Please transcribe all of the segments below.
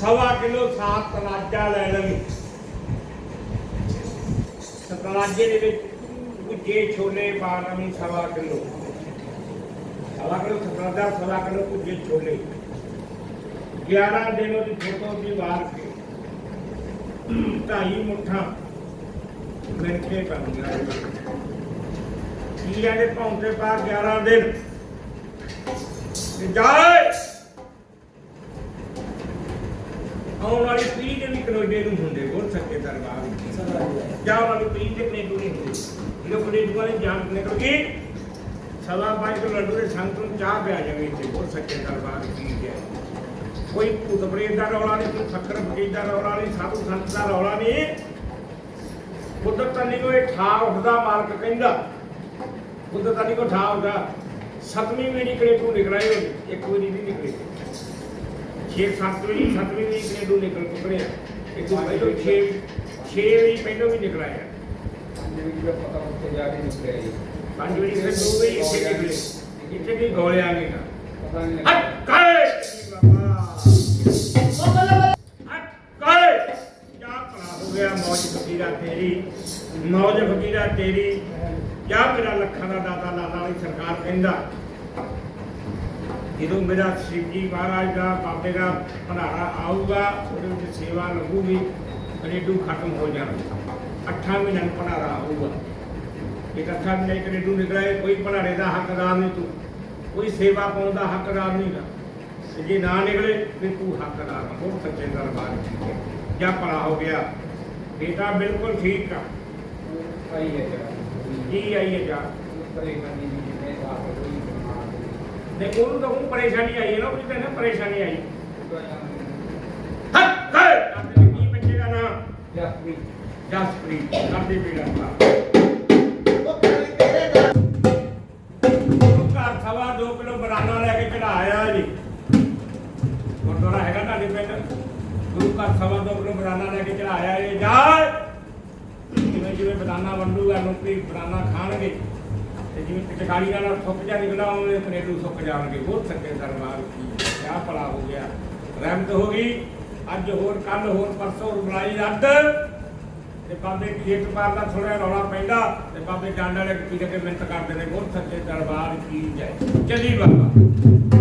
ਸਵਾ ਕਿਲੋ ਸਾਤ ਤਲਾਜਾ ਲੈ ਲਵੀ ਤਲਾਜੇ ਦੇ ਵਿੱਚ ਭੁੱਜੇ ਛੋਲੇ ਪਾ ਸਵਾ ਕਿਲੋ ਸਵਾ ਕਿਲੋ ਤਲਾਜਾ ਸਵਾ ਕਿਲੋ ਭੁੱਜੇ ਛੋਲੇ 11 ਦਿਨ ਉਹਦੀ ਫੋਟੋ ਦੀ ਵਾਰ ਕੇ ਢਾਈ ਮੁੱਠਾ ਮਿਲ ਕੇ ਬਣ ਗਿਆ ਕੀਆਂ ਦੇ ਪਾ 11 ਦਿਨ? ਤੇ ਜਾਏ ਆਉਣ ਵਾਲੀ ਪੀੜ੍ਹੀ ਦੇ ਵੀ ਕਨੋਡੇ ਨੂੰ ਹੁੰਦੇ ਬੋਲ ਸਕੇ ਦਰਬਾਰ ਵਿੱਚ। ਜਾਂ ਵਾਲੀ ਪੀੜ੍ਹੀ ਦੇ ਕਨੇਡੂ ਨਹੀਂ ਹੁੰਦੇ। ਜਦੋਂ ਕਨੇਡੂ ਵਾਲੀ ਜਾਨ ਨਿਕਲ ਗਈ ਸਵਾ ਬਾਈ ਤੋਂ ਲੱਡੂ ਦੇ ਸੰਤ ਨੂੰ ਚਾਹ ਪਿਆ ਜਾਵੇ ਇੱਥੇ ਬੋਲ ਸਕੇ ਦਰਬਾਰ ਕੀ ਹੈ। ਕੋਈ ਭੂਤ ਪ੍ਰੇਤ ਦਾ ਰੌਲਾ ਨਹੀਂ, ਕੋਈ ਫੱਕਰ ਫਕੀਰ ਦਾ ਰੌਲਾ ਨਹੀਂ ਸਾਧੂ ਸੰਤ ਦਾ ਰੌਲਾ ਨਹੀਂ। ਕੁਦਰਤ ਤਾਂ ਨਹੀਂ ਕੋਈ ਠਾ ਉੱਠਦਾ ਮਾਲਕ ਕਹਿੰਦਾ। ਕੁਦਰਤ ਤਾਂ ਨਹੀਂ ਕੋਈ ਠਾ ਉੱਠਦਾ ਸਤਵੀਂ ਵੀ ਨਹੀਂ ਕਨੇਡੂ ਨਿਕਲਾਈ ਹੋਣੀ ਇੱਕ ਵੀ ਨਹੀਂ ਨਿਕਲੀ। ਛੇ ਸੱਤਵੀਂ ਸੱਤਵੀਂ ਵੀ ਕਨੇਡੂ ਨਿਕਲ ਚੁੱਕੇ ਆ। ਇੱਕ ਪਹਿਲਾਂ ਛੇ ਛੇ ਵੀ ਪਹਿਲਾਂ ਵੀ ਨਿਕਲਾਇਆ ਪੰਜ ਵਜੇ ਫਿਰ ਦੋ ਵਜੇ ਇੱਥੇ ਨਿਕਲੇ? ਇੱਥੇ ਵੀ ਗੋਲੇ ਆ? ਗਏ ਹਟ ਕਾਏ ਬਾਬਾ ਮੌਜ ਫਕੀਰਾ ਤੇਰੀ। ਜਾਂ ਮੇਰਾ ਲੱਖਾਂ ਦਾ ਦਾਤਾ ਲਾਲਾ ਵਾਲੀ ਸਰਕਾਰ ਕਹਿੰਦਾ। ਜਦੋਂ ਮੇਰਾ ਸ਼ਿਵਜੀ ਮਹਾਰਾਜ ਦਾ, ਬਾਬੇ ਦਾ ਭੰਡਾਰਾ ਆਊਗਾ, ਉਹਦੇ ਵਿੱਚ ਸੇਵਾ ਲੱਗੂਗੀ ਰੇਡੂ ਖਤਮ ਹੋ ਜਾਣਾ ਅੱਠਾਂ ਮਹੀਨਿਆਂ ਨੂੰ ਭੰਡਾਰਾ ਆਊਗਾ। ਇੱਕ ਅੱਠਾਂ ਮਹੀਨੇ ਕਨੇਡੂ ਨਿਕਲਿਆ ਕੋਈ ਭੰਡਾਰੇ ਦਾ ਹੱਕਦਾਰ ਨਹੀਂ ਤੂੰ। ਕੋਈ ਸੇਵਾ ਪਾਉਣ ਦਾ ਹੱਕਦਾਰ ਨਹੀਂ ਗਾ। ਜੇ ਨਾ ਨਿਕਲੇ, ਫਿਰ ਤੂੰ ਹੱਕਦਾਰ ਆ। ਸੱਚੇ ਦਰਬਾਰ ਜਾਂ ਭਲਾ ਹੋ ਗਿਆ। ਬੇਟਾ ਬਿਲਕੁਲ ਠੀਕ ਆ। ਕੀ ਆਈ ਹੈ ਜਾ ਨੇ ਉਹਨੂੰ ਤਾਂ ਉਹ ਪਰੇਸ਼ਾਨੀ ਆਈ ਹੈ ਨਾ ਉਹਦੀ ਤਾਂ ਨਾ ਪਰੇਸ਼ਾਨੀ ਆਈ। ਹੱਥ ਕਰ ਆਪਣੇ ਕੀ ਬੱਚੇ ਦਾ ਨਾਮ? ਜਸਪ੍ਰੀਤ। ਕਰਦੇ ਪੀੜਾ ਉਹ ਘਰ ਸਵਾ ਦੋ ਕਿਲੋ ਬਰਾਨਾ ਲੈ ਕੇ ਚੜਾਇਆ ਜੀ। ਗੁਰਦੁਆਰਾ ਹੈਗਾ ਤੁਹਾਡੇ ਪਿੰਡ? ਗੁਰੂ ਘਰ ਸਵਾ ਦੋ ਕਿਲੋ ਬਰਾਨਾ ਲੈ ਕੇ ਚੜਾਇਆ ਇਹ ਜਾ। ਜਿਵੇਂ ਵੰਡੂਗਾ, ਲੋਕੀ ਬਦਾਨਾ ਖਾਣਗੇ। ਤੇ ਜਿਵੇਂ ਟਕਾਲੀ ਨਾਲ ਸੁੱਕ ਜਾ ਨਿਕਲਾ ਉਹਨੇ ਕਨੇਡੂ ਸੁੱਕ ਜਾਣਗੇ। ਬਹੁਤ ਸੱਕੇ ਦਰਬਾਰ ਕੀ ਕਿਆ ਭਲਾ ਹੋ ਗਿਆ? ਰਹਿਮਤ ਹੋ ਗਈ? ਅੱਜ ਹੋਰ ਕੱਲ ਹੋਰ, ਪਰਸੋਂ ਬੁਲਾਈ ਰੱਦ ਤੇ ਬਾਬੇ ਖੇਤ ਪਾਰ ਦਾ ਥੋੜਾ ਰੌਲਾ ਪੈਂਦਾ, ਤੇ ਬਾਬੇ ਡਾਂਡਾ ਲੈ ਕੇ ਕੇ ਮਿੰਟ ਕਰਦੇ ਨੇ। ਬਹੁਤ ਸੱਚੇ ਦਰਬਾਰ ਕੀ ਜੈ ਚਲੀ ਬਾਬਾ।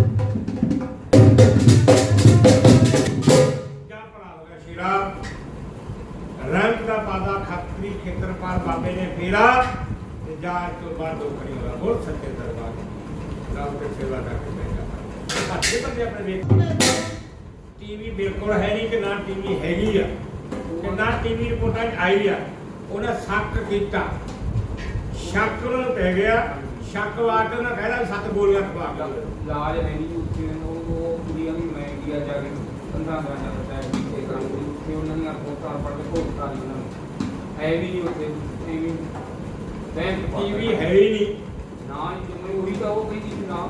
ਬਾਬੇ ਤੇ ਜਾ ਇਸ ਤੋਂ ਬਾਅਦ ਦੋ ਕਰੀ ਹੋਗਾ ਬਹੁਤ ਸੱਚੇ ਦਰਬਾਰ ਰਾਮ ਦੇ ਸੇਵਾ ਕਰਕੇ ਬੈਠਾ ਅੱਛੇ ਬੰਦੇ ਆਪਣੇ ਵੇਖ ਟੀਵੀ ਬਿਲਕੁਲ ਹੈ ਨਹੀਂ ਕਿ ਨਾ ਟੀਵੀ ਹੈਗੀ ਆ। ਕਿ ਨਾ ਟੀਵੀ ਰਿਪੋਰਟਾਂ ਆਈ ਆ। ਉਹਨਾਂ ਸ਼ੱਕ ਕੀਤਾ। ਸ਼ੱਕ ਨੂੰ ਪੈ ਗਿਆ। ਸ਼ੱਕ ਵਾਟ ਉਹਨਾਂ ਕਹਿੰਦਾ ਸੱਤ ਗੋਲੀਆਂ ਖਵਾ ਲਾਜ ਹੈ ਨਹੀਂ ਉੱਥੇ ਉਹ ਕੁੜੀਆਂ ਵੀ ਮੈਂ ਗਿਆ ਜਾ ਕੇ ਕੰਧਾਂ ਦਾ ਜਾਂ ਸਾਹਿਬ ਕੰਮ ਉੱਥੇ ਉਹਨਾਂ ਦੀਆਂ ਰਿਪੋਰਟਾਂ ਪੜ੍ਹ ਕੇ ਭੋਗ ਕਰਾ ਲਈ ਹੈ ਵੀ ਨਹੀਂ ਉੱਥੇ ਟੀਵੀ ਬੈਂਕ ਟੀਵੀ ਹੈ ਹੀ। ਨਹੀਂ। ਨਾ ਹੀ ਮੈਂ ਉਹੀ ਤਾਂ ਉਹ ਕਹਿੰਦੀ ਸੀ ਨਾ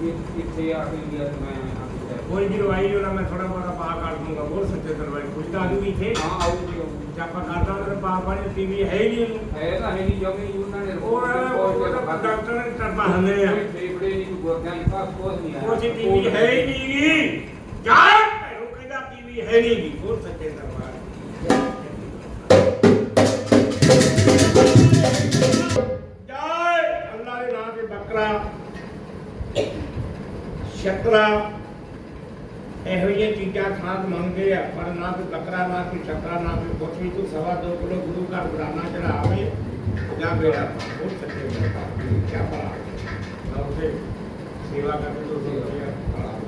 ਵੀ ਇੱਥੇ ਆ ਕੇ ਗਿਆ ਤੇ ਮੈਂ ਆ ਕੇ ਜਾਇਆ। ਕੋਈ ਵੀ ਰਵਾਈ ਉਹਨਾਂ ਮੈਂ ਥੋੜਾ ਬਹੁਤਾ ਪਾ ਕਰ ਦੂੰਗਾ ਬਹੁਤ ਸੱਚੇ ਦਰਬਾਰ ਕੁਝ ਤਾਂ ਆਜੂਗੀ ਇੱਥੇ। ਹਾਂ ਆਉਗੀ ਆਊਗੀ। ਜੇ ਆਪਾਂ ਕਰਦਾ ਉਹਨਾਂ ਪਾ ਪਾਣੀ ਟੀਵੀ ਹੈ ਹੀ ਨਹੀਂ ਇਹਨੂੰ। ਹੈ ਤਾਂ ਹੈ ਨਹੀਂ ਜਮੀ ਉਹਨਾਂ ਨੇ ਉਹ ਉਹ ਤਾਂ ਡਾਕਟਰ ਨੇ ਟਰਪਾ ਹੰਦੇ ਆ। ਕੋਈ ਫੇਫੜੇ ਨਹੀਂ ਕੋਈ ਗੁਰਦਿਆਂ ਦੀ ਪਾਸ ਕੁਛ ਨਹੀਂ ਆਇਆ। ਉਹ ਜੀ ਟੀਵੀ ਹੈ ਹੀ ਨਹੀਂ। ਗੀ ਜਾ ਭੈਰੋ ਕਹਿੰਦਾ ਟੀਵੀ ਹੈ ਨਹੀਂ ਗੀ। ਬਹੁਤ ਸੱਚੇ ਦਰਬਾਰ ਸ਼ਕਰਾ। ਇਹੋ ਜਿਹੀਆਂ ਚੀਜ਼ਾਂ ਖਾਦ ਮੰਗਦੇ ਆ, ਪਰ ਨਾ ਕੋਈ ਬੱਕਰਾ, ਨਾ ਕੋਈ ਸ਼ਕਰਾ, ਨਾ ਕੋਈ ਕੁਛ ਵੀ। ਤੂੰ ਸਵਾ ਦੋ ਕਿਲੋ ਗੁਰੂ ਘਰ ਬਰਾਨਾ ਚੜਾਵੇ ਜਾਂ ਬੇੜਾ ਬਹੁਤ ਸੱਚੇ ਦਰਬਾਰ ਕੀ ਭਲਾ ਨਾ ਉਸੇ ਸੇਵਾ ਕਰਕੇ ਤੋਂ ਸੋਚਿਆ ਭਲਾ ਹੋ